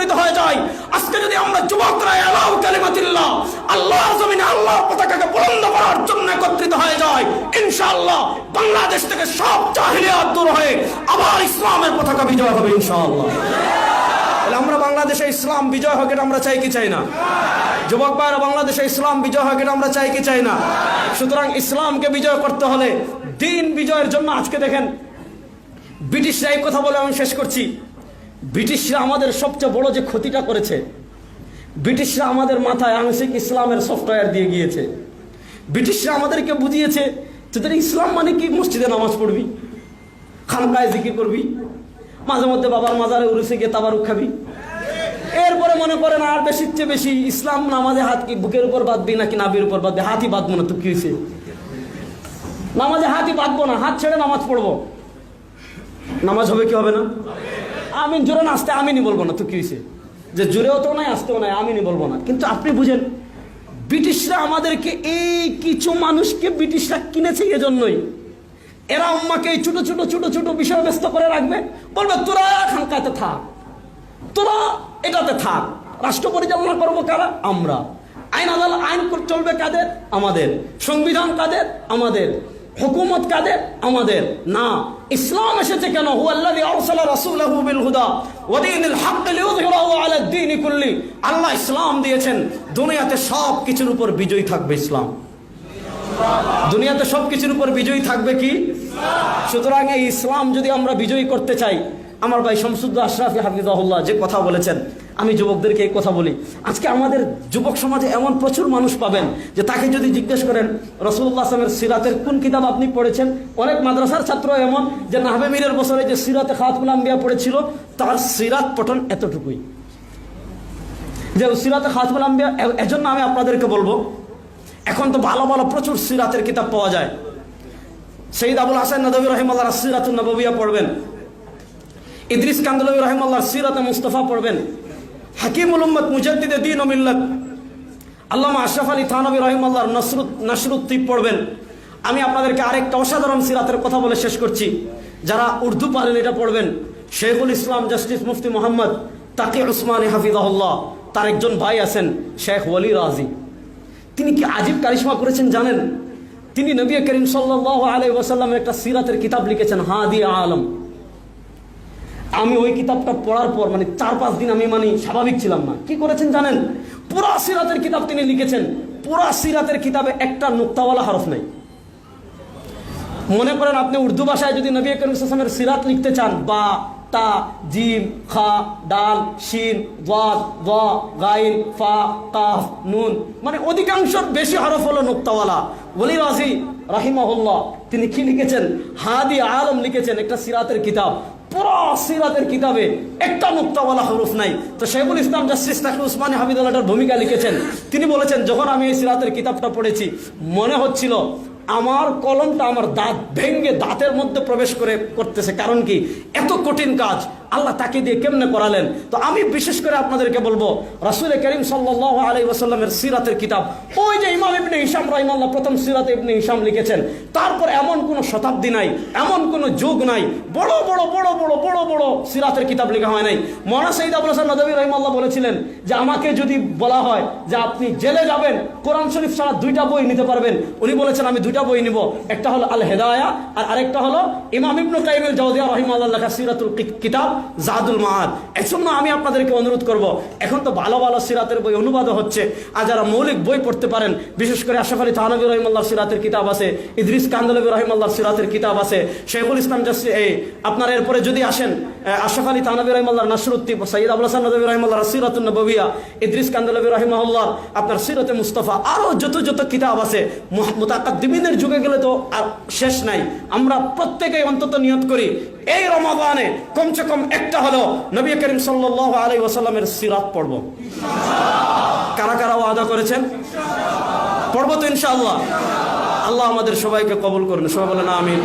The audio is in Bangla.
একত্রিত হয়ে যায়। আজকে যদি আমরা যুবকরা এলাও কালিমাতিল্লাহ আল্লাহ জমিনে আল্লাহর পতাকাকে বুলন্দ করার জন্য একত্রিত হয়ে যায়, ইনশাআল্লাহ বাংলাদেশ থেকে সব জাহিলিয়াত দূর হয়ে আবার ইসলামের পতাকা বিজয় হবে, ইনশাআল্লাহ। আমরা বাংলাদেশে ইসলাম বিজয় হোক এটা আমরা চাই কি চাই না? যুবক ভাইরা বাংলাদেশে ইসলাম বিজয় হোক এটা আমরা চাই কি চাই না? সুতরাং ইসলামকে বিজয় করতে হলে দিন বিজয়ের জন্য আজকে দেখেন ব্রিটিশরা এই কথা বলে আমি শেষ করছি। ব্রিটিশরা আমাদের সবচেয়ে বড় যে ক্ষতিটা করেছে, ব্রিটিশরা আমাদের মাথায় আংশিক ইসলামের সফটওয়্যার দিয়ে গিয়েছে। ব্রিটিশরা আমাদেরকে বুঝিয়েছে যে তোর ইসলাম মানে কি? মসজিদে নামাজ পড়বি, খানকায় জিকির করবি, মাঝে মধ্যে বাবার মাজারে উড়েছে গিয়ে তাবারুক খাবি। এরপরে মনে করেন আর বেশির চেয়ে বেশি ইসলাম নামাজে হাত কি, বুকের উপর বাঁধবি নাকি নাবির উপর বাঁধবি? হাতই বাঁধবো না, তো কি হয়েছে নামাজে হাতই বাঁধবো না, হাত ছেড়ে নামাজ পড়ব। নামাজ হবে কি হবে না? আমিন জোরে না আসতে আমিনই বলব না, তো কি হয়েছে যে জোরেও তো নাই, আসতেও নাই, আমিনই বলব না। কিন্তু আপনি বুঝেন, ব্রিটিশরা আমাদেরকে এই কিছু মানুষকে ব্রিটিশরা কিনেছে এজন্যই। এরা আম্মাকে এই ছোট ছোট ছোট ছোট বিষয় ব্যস্ত করে রাখবে। বলবে, তোরা খানকাতে থাক। তোরা এটাতে থাক। রাষ্ট্র পরিচালনা করব কারা? আমরা। আইন আদালত, আইন চলবে কাদের? আমাদের। সংবিধান কাদের? আমাদের। হুকুমত কাদের? আমাদের। না, ইসলাম এসেছে কেন? হু আল্লাহি আরসালা রাসূলাহু বিল হুদা ওয়া দীনিল হক লিইয়ুযহিরাহু আলা দ্বীনি কুল্লি। আল্লাহ ইসলাম দিয়েছেন, দুনিয়াতে সব কিছুর উপর বিজয়ী থাকবে ইসলাম। দুনিয়াতে সব কিছুর উপর বিজয়ী থাকবে কি? সুতরাং এই ইসলাম যদি আমরা বিজয়ী করতে চাই আমার ভাই শামসুদ্দ আশরাফি হাফিজাহুল্লাহ যে কথা বলেছেন, আমি যুবকদেরকে এই কথা বলি। আজকে আমাদের যুবক সমাজে এমন প্রচুর মানুষ পাবেন যে তাকে যদি জিজ্ঞেস করেন রসুল্লাহ আসলামের সিরাতের কোন কিতাব আপনি পড়েছেন? অনেক মাদ্রাসার ছাত্র এমন যে নাহবে মীরের বছরে যে সিরাতে খাতমুল আম্বিয়া পড়েছিল, তার সিরাত পঠন এতটুকুই। যে সিরাতে খাতমুল আম্বিয়া, এজন্য আমি আপনাদেরকে বলব, এখন তো ভালো ভালো প্রচুর সিরাতের কিতাব পাওয়া যায়। সঈদ আবুল হাসান নদী রহিমাল্লাহ সিরাতুল নববিয়া পড়বেন। ইদ্রিস কান্দলবী রহিমাল্লাহ সিরাতে মুস্তফা পড়বেন। হাকিমুল উম্মত মুজাদ্দিদে দিন মিল্লত। আল্লামা আশরাফ আলী থানবী রহিমাল্লাহর নসরুত, নসরুদ্দীপ পড়বেন। আমি আপনাদেরকে আরেকটা অসাধারণ সিরাতের কথা বলে শেষ করছি। যারা উর্দু পারেন এটা পড়বেন। শেখুল ইসলাম জাস্টিস মুফতি মোহাম্মদ তাকে উসমানী হাফিজাহুল্লাহ, তার একজন ভাই আছেন শেখ ওয়ালি রাজি। তিনি কি আজিব কারিশমা করেছেন জানেন? তিনি নবী করিম সাল্লাহ আলাই ওয়াসাল্লামের একটা সিরাতের কিতাব লিখেছেন, হাদি আলম। আমি ওই কিতাবটা পড়ার পর মানে চার পাঁচ দিন আমি মানে স্বাভাবিক ছিলাম না। কি করেছেন জানেন? পুরা সিরাতের কিতাব তিনি লিখেছেন। পুরা সিরাতের কিতাবে একটা নুক্তাওয়ালা হরফ নাই। মনে করেন আপনি উর্দু ভাষায় যদি নবী করিম সাল্লামের সিরাত লিখতে চান, বা, তা, জিম, খা, ডাল, শিন গাইন, ফা, কাফ, নুন মানে অধিকাংশ বেশি হরফ হলো নুক্তাওয়ালা। ওলি রাজি রাহিমাহুল্লাহ, তিনি কি লিখেছেন? হাদি আলম লিখেছেন একটা সিরাতের কিতাব। পুরো সিরাতের কিতাবে একটা মুক্তাওয়ালা হরফ নাই। তো শেখুল ইসলাম জাস্টিস তাকে উসমানী হাবিদুল্লাহটার ভূমিকা লিখেছেন? তিনি বলেছেন, যখন আমি এই সিরাতের কিতাবটা পড়েছি, মনে হচ্ছিল আমার কলমটা আমার দাঁত ভেঙ্গে দাঁতের মধ্যে প্রবেশ করে করতেছে। কারণ কি? এত কঠিন কাজ আল্লাহ তাকে দিয়ে কেমনে করালেন? তো আমি বিশেষ করে আপনাদেরকে বলব, রাসুল করিম সাল্লাহ ওসাল্লামের সিরাতের কিতাব, ওই যে ইমাম ইবনে হিসাম রাহিমাল্লাহ প্রথম সিরাত ইবনে হিসাম লিখেছেন, তারপর এমন কোনো শতাব্দী নাই, এমন কোনো যুগ নাই, বড় বড় বড় বড় বড় বড় সিরাতের কিতাব লেখা হয় নাই। মহানা সঈদ আবুল হাসান নদী রহিমাল্লাহ বলেছিলেন যে, আমাকে যদি বলা হয় যে, আপনি জেলে যাবেন, কোরআন শরীফ ছাড়া দুইটা বই নিতে পারবেন, উনি বলেছেন, আমি দুইটা বই নিব, একটা হলো আল হেদায়া আর আরেকটা হলো ইমাম ইবনু কাইমুল জাউদিয়া রহিমাল্লাহ লেখা সিরাতুল কিতাব। জাদুল মাহাদ এর জন্য আমি আপনাদেরকে অনুরোধ করব। এখন তো ভালো ভালো সিরাতের বই অনুবাদ হচ্ছে। আর যারা মৌলিক বই পড়তে পারেন, বিশেষ করে আশাফ আলী তাহানবী রহিমাল্লাহ সিরাতের কিতাব আছে, ইদ্রিস কান্দলবী রহিমাল্লাহ সিরাতের কিতাব আছে, শেখুল ইসলাম জাসি এই, আপনার এরপরে যদি আসেন আশরাফ আলী তাহানবী রহিমাল্লাহ নাসরুদ্দিন সঈদ আবুল হাসান নদী রহিমাল্লাহ সিরাতুল নববিয়া ইদ্রিস কান্দলবী রহিমাল্লাহ আপনার সিরতে মুস্তফা আরও যত যত কিতাব আছে মুতাকাদ্দিমিনের যুগে গেলে তো আর শেষ নাই। আমরা প্রত্যেকেই অন্তত নিয়ত করি, এই রমাদানে কমসে কম একটা হলো নবী করিম সাল্লাহ আলাই ওয়াসাল্লামের সিরাত পড়ব। কারা কারা ওয়াদা করেছেন? পড়ব তো ইনশাআল্লাহ। আল্লাহ আমাদের সবাইকে কবুল করুন। সবাই বলেন, আমিন।